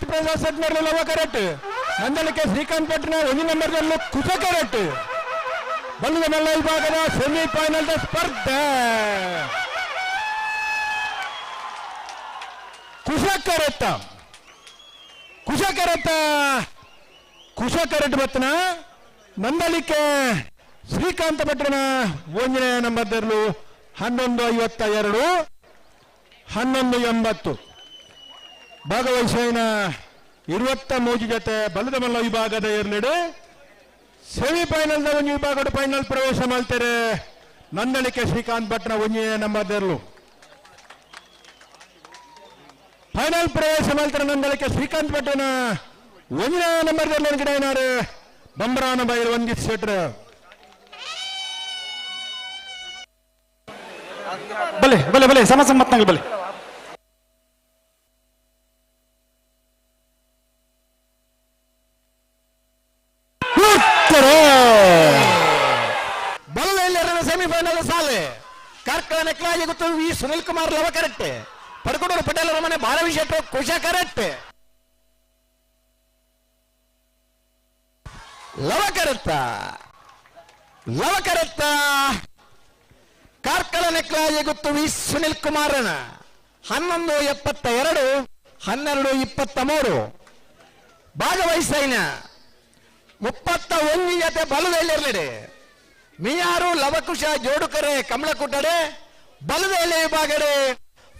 ಸತ್ಯಪ್ರಸಾದ್ ಸೆಟ್ನರ್ಲು ಲವ ಕರೆಕ್ಟ್ ನಂದಳಿಕೆ ಶ್ರೀಕಾಂತ್ ಪಟ್ನ ಒಂದು ನಂಬರ್ ಕುಸ ಕರೆಕ್ಟ್ ಬಲ್ಲದ ಮಲ್ಲ ವಿಭಾಗದ ಸೆಮಿಫೈನಲ್ ಸ್ಪರ್ಧೆ ಕುಶ ಕರೆತ್ತ ಕುಶ ಕರೆತ್ತ ಕುಶ ಕರೆಕ್ಟ್ ಬತ್ತನ ನಂದಳಿಕೆ ಶ್ರೀಕಾಂತ ಭಟ್ರನ ಒಂದನೇ ನಂಬರ್ ಹನ್ನೊಂದು ಐವತ್ತ ಎರಡು ಹನ್ನೊಂದು ಎಂಬತ್ತು ಭಾಗವಹಿಸಿನ ಇರುವತ್ತ ಮೂಜು ಜೊತೆ ಬಲದ ಮಲ್ಲ ವಿಭಾಗದ ಎರಡೆಡೆ ಸೆಮಿಫೈನಲ್ ಒಂದು ವಿಭಾಗದ ಫೈನಲ್ ಪ್ರವೇಶ ಮಾಡ್ತಾರೆ. ನಂದಳಿಕೆ ಶ್ರೀಕಾಂತ್ ಭಟ್ನ ಒಂಜಿ ನಂಬರ್ದರ್ಲು ಫೈನಲ್ ಪ್ರವೇಶ ಮಾಡ್ತಾರೆ ನಂದಳಿಕೆ ಶ್ರೀಕಾಂತ್ ಭಟ್ನ ಒಂಜಿನ ನಂಬರ್ದಲ್ಲಿ ಗಿಡ ಏನಾರು ಬಂಬರಾನ ಬೈಲ್ ಒಂದಿತ್ ಸೆಟ್ರ. ಬಲೆ ಬಲೆ ಬಲೆ, ಸಮ ಸಮ್ಮತ್ನಾಗ ಬಲೆ ಉತ್ತರ ಬಲದಲ್ಲಿ ಎರಡು ಸೆಮಿಫೈನಲ್ ಸಾಲೆ ಕಾರ್ಕಳ ನೆಕ್ಲಾಜಿ ಸುನಿಲ್ ಕುಮಾರ್ ಲವ ಕರೆಕ್ಟ್. ಪಟೇಲ್ ಪಟೇಲರ ಮನೆ ಬಾಲವಿ ಶೆಟ್ರು ಕುಶ ಕರೆಕ್ಟ್. ಲವ ಕರೆಕ್ಟ ಲವ ಕರೆಕ್ಟ ಕಾರ್ಕಳ ನೆಕ್ಲಾಜಿ ಗೊತ್ತು ವಿ ಸುನಿಲ್ ಕುಮಾರನ. ಹನ್ನೊಂದು ಎಪ್ಪತ್ತ ಎರಡು ಹನ್ನೆರಡು ಇಪ್ಪತ್ತ ಮೂರು ಭಾಗವಹಿಸೈನ. ಮುಪ್ಪತ್ತ ಒಂದು ಜೊತೆ ಮೀಯಾರು ಮಿಯಾರು, ಲವಕುಶ, ಜೋಡುಕರೆ ಕಮಲ ಕುಟ್ಟಡೆ ಬಲದಲ್ಲಿ ಬಾಗಡೆ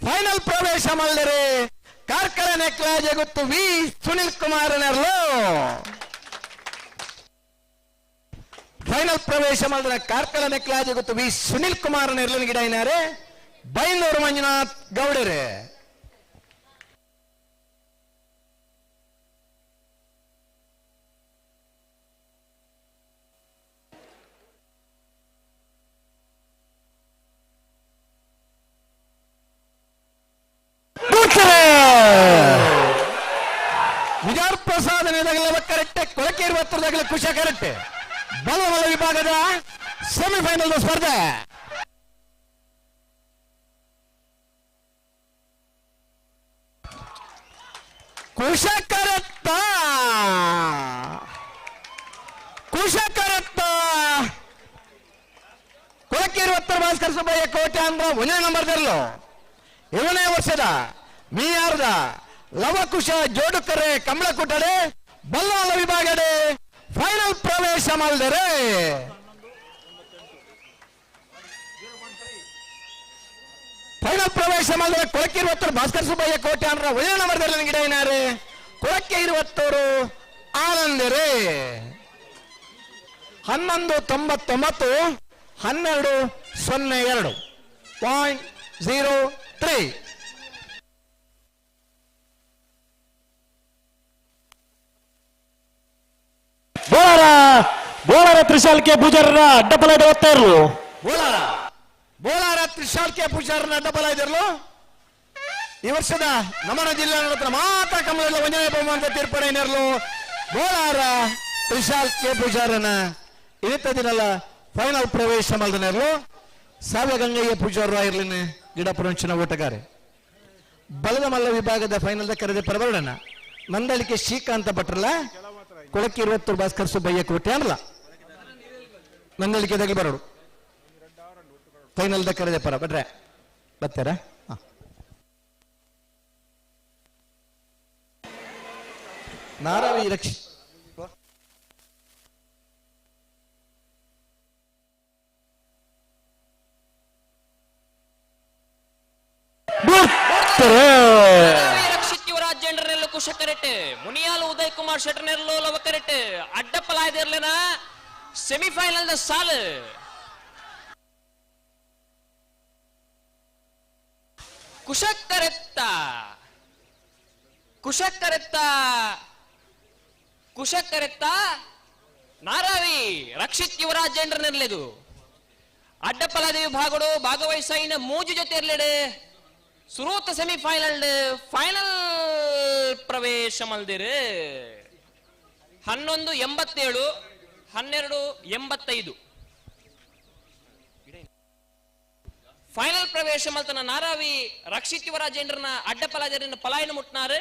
ಫೈನಲ್ ಪ್ರವೇಶ ಮಾಡಿದರೆ ಕಾರ್ಕಳ ನೆಕ್ಲಾಜ ಗೊತ್ತು ವಿ ಸುನಿಲ್ ಕುಮಾರನರ್ಲು ಫೈನಲ್ ಪ್ರವೇಶ ಮಾಡಿದ್ರೆ ಕಾರ್ಕಳ ನೆಕ್ಲಾಜ ಗೊತ್ತು ವಿ ಸುನಿಲ್ ಕುಮಾರ್ ಇರ್ಲಿನ ಗಿಡ ಏನಾರೆ ಬೈಂದೂರು ಮಂಜುನಾಥ್ ಗೌಡರೇ. ವಿಜಾರ್ ಪ್ರಸಾದ ಕರೆಕ್ಟ್ ಕೊಳಕೆ ಇರುವತ್ತರದಾಗಲೇ ಖುಷಿ ಕರೆಕ್ಟೆ. ಬಲಬಲ ವಿಭಾಗದ ಸೆಮಿಫೈನಲ್ ಸ್ಪರ್ಧೆ. ಕುಶ ಕುಶಕರತ್ತ ಕುಶ ಕರೆಕ್ಟ ಕೊಳಕೆ ಇರುವತ್ತರ ಭಾಸ್ಕರ್ ಸುಬ್ಬಯ್ಯ ಕೋಟೆ ಅಂದ್ರೆ ಒಂದೇ ನಂಬರ್ದಲ್ಲೂ ಏಳನೇ ವರ್ಷದ ಮೀಯಾರ್ದ ಲವಕುಶ ಜೋಡುಕರೆ ಕಮಲ ಕುಟಡೆ ಬಲ್ಲಾಲ ವಿಭಾಗಡೆ ಫೈನಲ್ ಪ್ರವೇಶ ಮಾಡಿದರೆ. ಫೈನಲ್ ಪ್ರವೇಶ ಮಾಡಿದರೆ ಕೊಳಕ್ಕೆ ಇರುವತ್ತರು ಭಾಸ್ಕರ್ ಸುಬ್ಬಯ್ಯ ಕೋಟೆ ಅಂದ್ರೆ ಒಳ್ಳೆಯ ನಂಬರ್ದಲ್ಲಿ ಗಿಡ ಏನಾರೆ ಕೊಳಕ್ಕೆ ಇರುವತ್ತರು ಆನಂದರೆ. ಹನ್ನೊಂದು ತೊಂಬತ್ತೊಂಬತ್ತು, ಹನ್ನೆರಡು ಸೊನ್ನೆ ಎರಡು. Point zero three Bolara Bolara ತ್ರಿಶಾಲ್ಕೆ ಕೆ ಡಬಲ್ ಐದು ಓದ್ತಾ ಇರ್ಲು. ಬೋಲಾರ ಬೋಲಾರ ತ್ರಿಶಾಲ್ಕೆ ಪೂಜಾರನ ಡಬಲ್ ಐದಿರ್ಲು ಈ ವರ್ಷದ ನಮನ ಜಿಲ್ಲಾ ನಡತ್ರ ಮಾತ್ರ ಕಮಲದ ವಂಜನೆ ಬಹುಮಾನದ ತೀರ್ಪಡೆ ಏನಿರಲು. ಬೋಲಾರ ತ್ರಿಶಾಲ್ ಕೆ ಪೂಜಾರನ ಇವತ್ತ ದಿನಲ್ಲ ಫೈನಲ್ ಪ್ರವೇಶ ಮಾಡಿದನಿರಲು ಸಾವ್ಯ ಗಂಗಯ್ಯ ಪೂಜಾರ ಇರ್ಲಿನ ಗಿಡ ಪ್ರವಂಚನ ಓಟಗಾರೆ. ಬಲದ ಮಲ್ಲ ವಿಭಾಗದ ಫೈನಲ್ ಕರೆದ ಪರವರ್ಣನ ನಂದಳಿಕೆ ಶ್ರೀಕಾಂತ ಭಟ್ರಲ್ಲ ಕೊಳಕ್ಕೆ ಇರುವತ್ತು ಭಾಸ್ಕರ್ ಸುಬ್ಬಯ್ಯ ಕೋಟೆ ಅಲ್ಲ ನಂದಳಿಕೆದಾಗಿ ಬರೋಡು ಫೈನಲ್ ಕರೆದೆ ಪರ, ಬಟ್ರೆ, ಬರ್ತಾರ? ನಾರಾವಿ ರಕ್ಷಿ ಜಂಡ್ರನೆಲ್ಲ ಕರೆಟೆ ಮುನಿಯಾಲು ಉದಯ್ ಕುಮಾರ್ ಶೆಟ್ರನೆಲ್ಲೋ ಲವ ಕರೆಟೆ ಅಡ್ಡಪ್ಪಲಾಯ್ದಿರ್ಲಿನ ಸೆಮಿಫೈನಲ್ ಸಾಲು. ಕುಶಕ್ಕರೆತ್ತ. ಕರೆತ್ತ ಕುಶಕ್ಕರೆತ್ತ. ಕರೆತ್ತ ಕುಶ ಕರೆತ್ತ ನಾರಾವಿ, ರಕ್ಷಿತ್ ಯುವರಾಜ್ ಜಂಡ್ರನೆಲ್ಲದು ಭಾಗಡು ಭಾಗವಹಿಸ ಭಾಗವಹಿಸಿನ ಮೂಜು ಜೊತೆ ಇರ್ಲಿಡೆ. ಸುರೂತ ಸೆಮಿಫೈನಲ್ ಫೈನಲ್ ಪ್ರವೇಶ ಮಲ್ದಿರು ಹನ್ನೊಂದು ಎಂಬತ್ತೇಳು ಹನ್ನೆರಡು ಎಂಬತ್ತೈದು. ಫೈನಲ್ ಪ್ರವೇಶ ಮಲ್ತನ ನಾರಾವಿ ರಕ್ಷಿತಿವರಾಜೇಂದ್ರನ ಅಡ್ಡ ಪಲಾಜರಿನ ಪಲಾಯನ ಮುಟ್ನಾರು?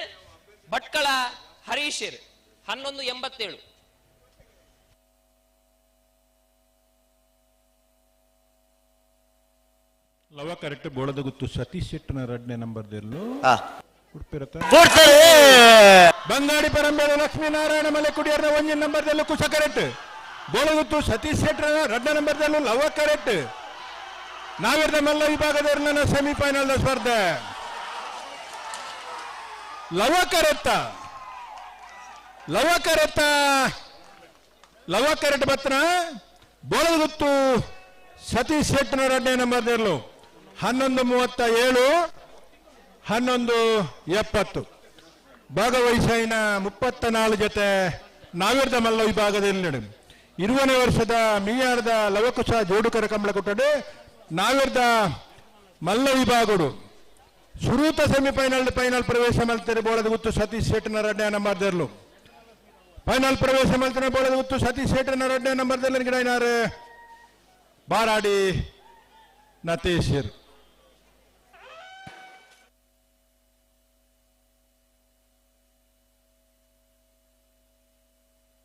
ಭಟ್ಕಳ ಹರೀಶರ್ ಹನ್ನೊಂದು ಎಂಬತ್ತೇಳು. ಲವ ಕರೆಕ್ಟ್ ಬೋಳದ ಗುತ್ತು ಸತೀಶ್ ಶೆಟ್ಟನ ರಡ್ನೆ ನಂಬರ್ದಲ್ಲೂ ಕೊಡ್ತಾರೆ ಬಂಗಾಡಿ ಪರಂಬೇಳು ಲಕ್ಷ್ಮೀನಾರಾಯಣ ಮಲೆ ಕುಡಿಯರ್ನ ಒಂಜಿನ ನಂಬರ್ದಲ್ಲೂ ಕುಶ ಕರೆಕ್ಟ್ ಬೋಳಗುತ್ತು ಸತೀಶ್ ಶೆಟ್ಟರ ಎರಡನೇ ನಂಬರ್ದಲ್ಲೂ ಲವ ಕರೆಕ್ಟ್ ನಾವಿರ್ದ ಮಲ್ಲ ವಿಭಾಗದವ್ರನ್ನ ಸೆಮಿಫೈನಲ್ ಸ್ಪರ್ಧೆ. ಲವ ಕರೆತ್ತ ಲವ ಕರೆತ್ತ ಲವ ಕರೆಟ್ ಬತ್ತನ ಬೋಳಗುತ್ತು ಸತೀಶ್ ಶೆಟ್ಟನ ನಂಬರ್ ನಂಬರ್ದಲ್ಲೂ. ಹನ್ನೊಂದು ಮೂವತ್ತ ಏಳು. ಹನ್ನೊಂದು ಎಪ್ಪತ್ತು. ಭಾಗವಹಿಸಿನ ಮುಪ್ಪತ್ತ ನಾಲ್ಕು ಜೊತೆ ನಾವಿರ್ದ ಮಲ್ಲ ವಿಭಾಗದಲ್ಲಿ ಇರುವನೇ ವರ್ಷದ ಮೀಯಾರ್ದ ಲವಕುಶ ಜೋಡುಕರ ಕಂಬಳ ಕೊಟ್ಟಡೆ ನಾವಿರ್ದ ಮಲ್ಲ ವಿಭಾಗಡು ಸುರೂತ ಸೆಮಿಫೈನಲ್ ಫೈನಲ್ ಪ್ರವೇಶ ಮಲ್ತಾರೆ ಬೋಳದ ಗುತ್ತು ಸತೀಶ್ ಶೇಟನ ಎರಡನೇ ನಂಬರ್ದರ್ಲು. ಫೈನಲ್ ಪ್ರವೇಶ ಮಲ್ತಾನೆ ಬೋಳದ ಗುತ್ತು ಸತೀಶ್ ಶೇಟನ ಎರಡನೇ ನಂಬರ್ದಲ್ಲಿ ಗಿಡ ಬಾರಾಡಿ ನತೇಶರ್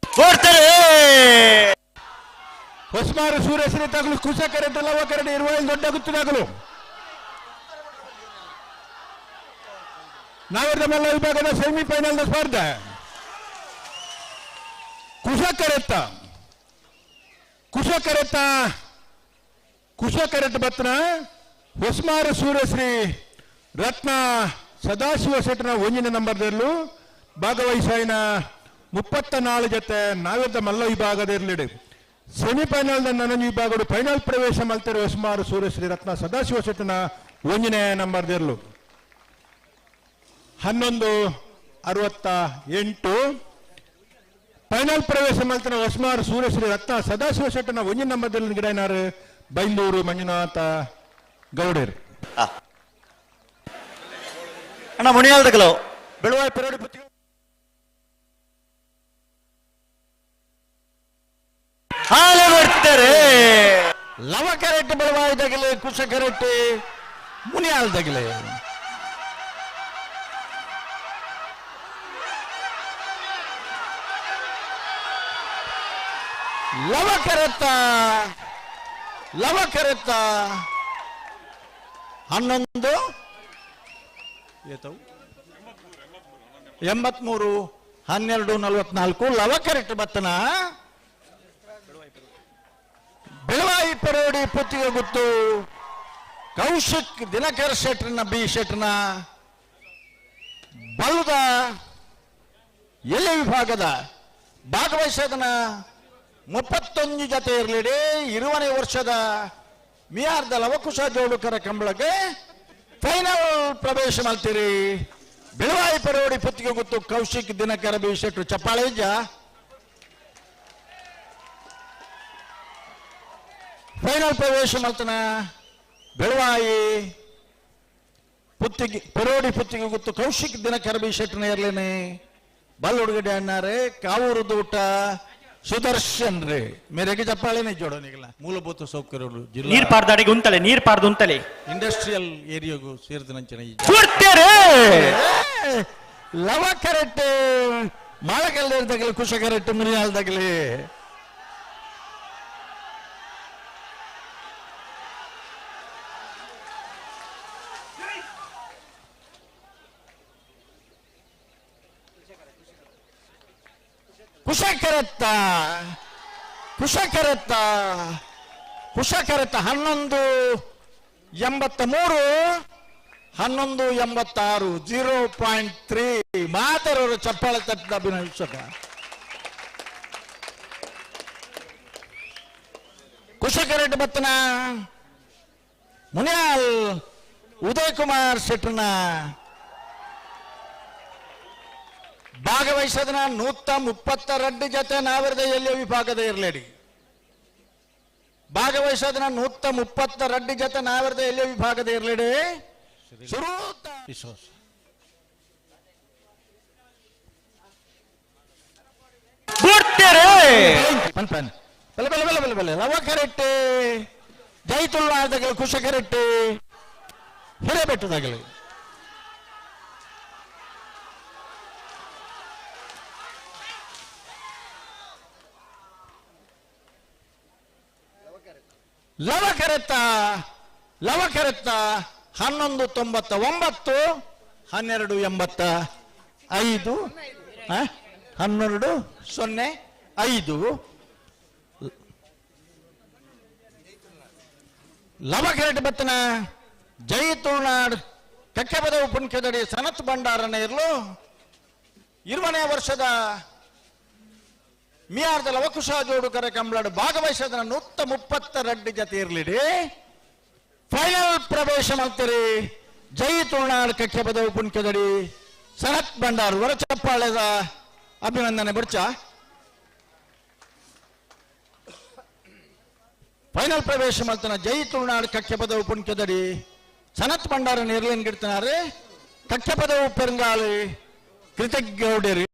ಕೊಡ್ತಾರೆ ಹೊಸ್ಮಾರು ಸೂರ್ಯಶ್ರೀ ತಗಲು ಕುಶ ಕರೆಂಟ್ ಲವ ಕರೆಂಟ್ ಇರುವ ದೊಡ್ಡ ಗುತ್ತು ತಗಲು. ನಾವಿರದ ಮಲ್ಲ ವಿಭಾಗದ ಸೆಮಿಫೈನಲ್ ಸ್ಪರ್ಧೆ. ಕುಶ ಕರೆತ್ತ ಕುಶ ಕರೆತ್ತ ಕುಶ ಕರೆಟ್ ಬತ್ನ ಹೊಸ್ಮಾರು ಸೂರ್ಯಶ್ರೀ ರತ್ನ ಸದಾಶಿವ ಶೆಟ್ಟನ ಒಂಜಿನ ನಂಬರ್ದಲ್ಲೂ ಭಾಗವಹಿಸಿನ ಮುಪ್ಪತ್ತ ನಾಲ್ಕು ಜೊತೆ ನಾವಿರದ ಮಲ್ಲ ವಿಭಾಗದಲ್ಲಿಡೆ ಸೆಮಿಫೈನಲ್ ನನ್ನ ವಿಭಾಗಗಳು ಫೈನಲ್ ಪ್ರವೇಶ ಮಾಡ್ತಿರುವ ಹೊಸ್ಮಾರು ಸೂರ್ಯಶ್ರೀ ರತ್ನ ಸದಾಶಿವ ಶೆಟ್ಟನ ನಂಬರ್ ದಿರ್ಲು ಹನ್ನೊಂದು ಅರವತ್ತ ಎಂಟು. ಫೈನಲ್ ಪ್ರವೇಶ ಮಲ್ತನ ಹೊಸ್ಮಾರು ಸೂರ್ಯಶ್ರೀ ರತ್ನ ಸದಾಶಿವ ಶೆಟ್ಟನ ಒಂಜಿನ ನಂಬರ್ದಲ್ಲಿ ಗಿಡ ಏನಾರು? ಬೈಂದೂರು ಮಂಜುನಾಥ ಗೌಡರ್. ಅಣ್ಣ ಮುನಿಯಾಲ್ದಗಲು ಬೆಳುವಾಯಿ ಪೆರೋಡಿ ಪುತ್ತಿಗೆ ಹಾಲು ಬರ್ತಾರೆ ಲವ ಕರೆಕ್ಟ್ ಬಳವಾಯಿ ತಗಲೆ ಕುಶ ಕರೆಕ್ಟ್ ಮುನಿಯಾಲ್ ತಗಲೆ ಲವ ಕರೆತ್ತ ಲವ ಕರೆತ್ತ ಹನ್ನೊಂದು ಎಂಬತ್ಮೂರು ಹನ್ನೆರಡು ನಲವತ್ನಾಲ್ಕು ಲವ ಕರೆಕ್ಟ್ ಬತ್ತನ ಬೆಳವಾಯಿ ಪರೋಡಿ ಪುತ್ತಿಗೆ ಗೊತ್ತು. ಕೌಶಿಕ್ ದಿನಕರ್ ಶೆಟ್ರನ ಬಿ ಶೆಟ್ರನ ಬಲದ ಎಲೆ ವಿಭಾಗದ ಭಾಗವಹಿಸದನ ಮುಪ್ಪತ್ತೊಂದು ಜೊತೆ ಇರಲಿಡಿ. ಇರುವನೇ ವರ್ಷದ ಮಿಯಾರ್ದ ಲವಕುಶ ಜೋಡುಕರ ಕಂಬಳಕ್ಕೆ ಫೈನಲ್ ಪ್ರವೇಶ ಮಾಡ್ತೀರಿ. ಬೆಳವಾಯಿ ಪರೋಡಿ ಪುತ್ತಿಗೆ ಗೊತ್ತು ಕೌಶಿಕ್ ದಿನಕರ, ಬಿ ಶೆಟ್ರು. ಚಪ್ಪಾಳೆ ಫೈನಲ್ ಪ್ರವೇಶ ಮಾಡ್ತಾನ ಬೆಳವಾಯಿ ಪುತ್ತಿಗೆ ಪೆರೋಡಿ ಪುತ್ತಿಗೆ ಗೊತ್ತು ಕೌಶಿಕ್ ದಿನ ಕರಬಿ ಶೆಟ್ಟನ ಇರ್ಲೇನೆ ಬಲ್ ಹುಡುಗಡೆ ಅಣ್ಣಾರೆ ಕಾವೂರು ದೂಟ ಸುದರ್ಶನ್ ರೇ ಮೇರೆಗೆ ಚಪ್ಪಾಳೆನೆ ಜೋಡೋನಿಗಲ್ಲ ಮೂಲಭೂತ ಸೌಕರ್ಯಗಳು ಜಿಲ್ಲಾ ನೀರ್ ಪಾರ್ದಾಡಿಗೆ ಉಂತಲೆ ನೀರ್ ಪಾರ್ದು ಉಂತಲೆ ಇಂಡಸ್ಟ್ರಿಯಲ್ ಏರಿಯಾಗೂ ಕೊಡ್ತಾರೆ ಲವ ಕರೆಕ್ಟ್ ಮಾಳಕಲ್ದಾಗಲಿ ಕುಶ ಕರೆಕ್ಟ್ ಮುರಿಯಾಲ್ದಾಗಲಿ ಕುಶ ಕರೆತ್ತ ಕುಶ ಕರೆತ್ತ ಕುಶ ಕರೆತ್ತ ಹನ್ನೊಂದು ಎಂಬತ್ತ ಮೂರು ಹನ್ನೊಂದು ಎಂಬತ್ತಾರು, ಜೀರೋ ಪಾಯಿಂಟ್ ತ್ರೀ. ಮಾತರವರು ಚಪ್ಪಾಳೆ ತಟ್ಟಿದ ಅಭಿನಯಿಸಕ ಕುಶಕರೆಡ್ಡಿ ಬತ್ತನ ಮುನಿಯಾಲ್ ಉದಯ್ ಕುಮಾರ್ ಶೆಟ್ಟರ್ನ ಭಾಗವಹಿಸೋದನ್ನ ನೂತ ಮುಪ್ಪತ್ತೆರಡು ಜೊತೆ ನಾವಿರದ ಎಲ್ಲಿ ವಿಭಾಗದ ಇರಲೇಡಿ? ಭಾಗವಹಿಸೋದನ್ನ ನೂತ ಮುಪ್ಪತ್ತೆರಡು ಜೊತೆ ನಾವಿರದ ಎಲ್ಲಿ ವಿಭಾಗದ ಇರಲೇಡಿ? ಸುರೂತ ಕೊಡ್ತಾರೆ ಪನ್ ಪನ್. ಬಲೆ ಬಲೆ ಬಲೆ ಬಲೆ ಬಲೆ. ಲವ ಕರೆಕ್ಟ್ ಜೈತುಲ್ಲಾದಗಲು ಕುಶ ಕರೆಕ್ಟ್ ಹಿರೇಬೆಟ್ಟದಾಗಲಿ ಲವಕರೆತ್ತ ಲವಕರೆತ್ತ ಹನ್ನೊಂದು ತೊಂಬತ್ತ ಒಂಬತ್ತು ಹನ್ನೆರಡು ಎಂಬತ್ತ ಐದು ಹನ್ನೆರಡು ಸೊನ್ನೆ ಐದು. ಲವಕರೆಟ್ ಬತ್ತನ. ಜೈ ತುಳುನಾಡ್ ಕಕ್ಕೆಬದ ಉಪನ್ಕೆದಡಿ ಸನತ್ ಭಂಡಾರನ ಇರ್ಲು. ಇರುವನೇ ವರ್ಷದ ಮಿಯಾರ್ದ ಲವಕುಶ ಜೋಡುಕರ ಕಂಬ್ಲಡ್ ಭಾಗವಹಿಸದ ನೂತ್ತ ಮುಪ್ಪತ್ತ ರಡ್ಡಿ ಜತೆ ಇರ್ಲಿಡಿ. ಫೈನಲ್ ಪ್ರವೇಶ ಮಾಡ್ತೀರಿ ಜೈ ತುಳುನಾಡ್ ಕಕ್ಕೆ ಬದವು ಪುಣ್ಕದಡಿ ಸನತ್ ಭಂಡಾರ್. ವರ ಚಪ್ಪಾಳೆದ ಅಭಿನಂದನೆ ಬಿಡ್ಚ ಫೈನಲ್ ಪ್ರವೇಶ ಮಾಡ್ತಾನೆ ಜೈ ತುಳುನಾಡ್ ಕಕ್ಕೆ ಪದವು సనత్ బండారు నిర్లయం కెడుతున్నారు కక్షపదవు పెరుంగాలి కృతజ్ఞుడు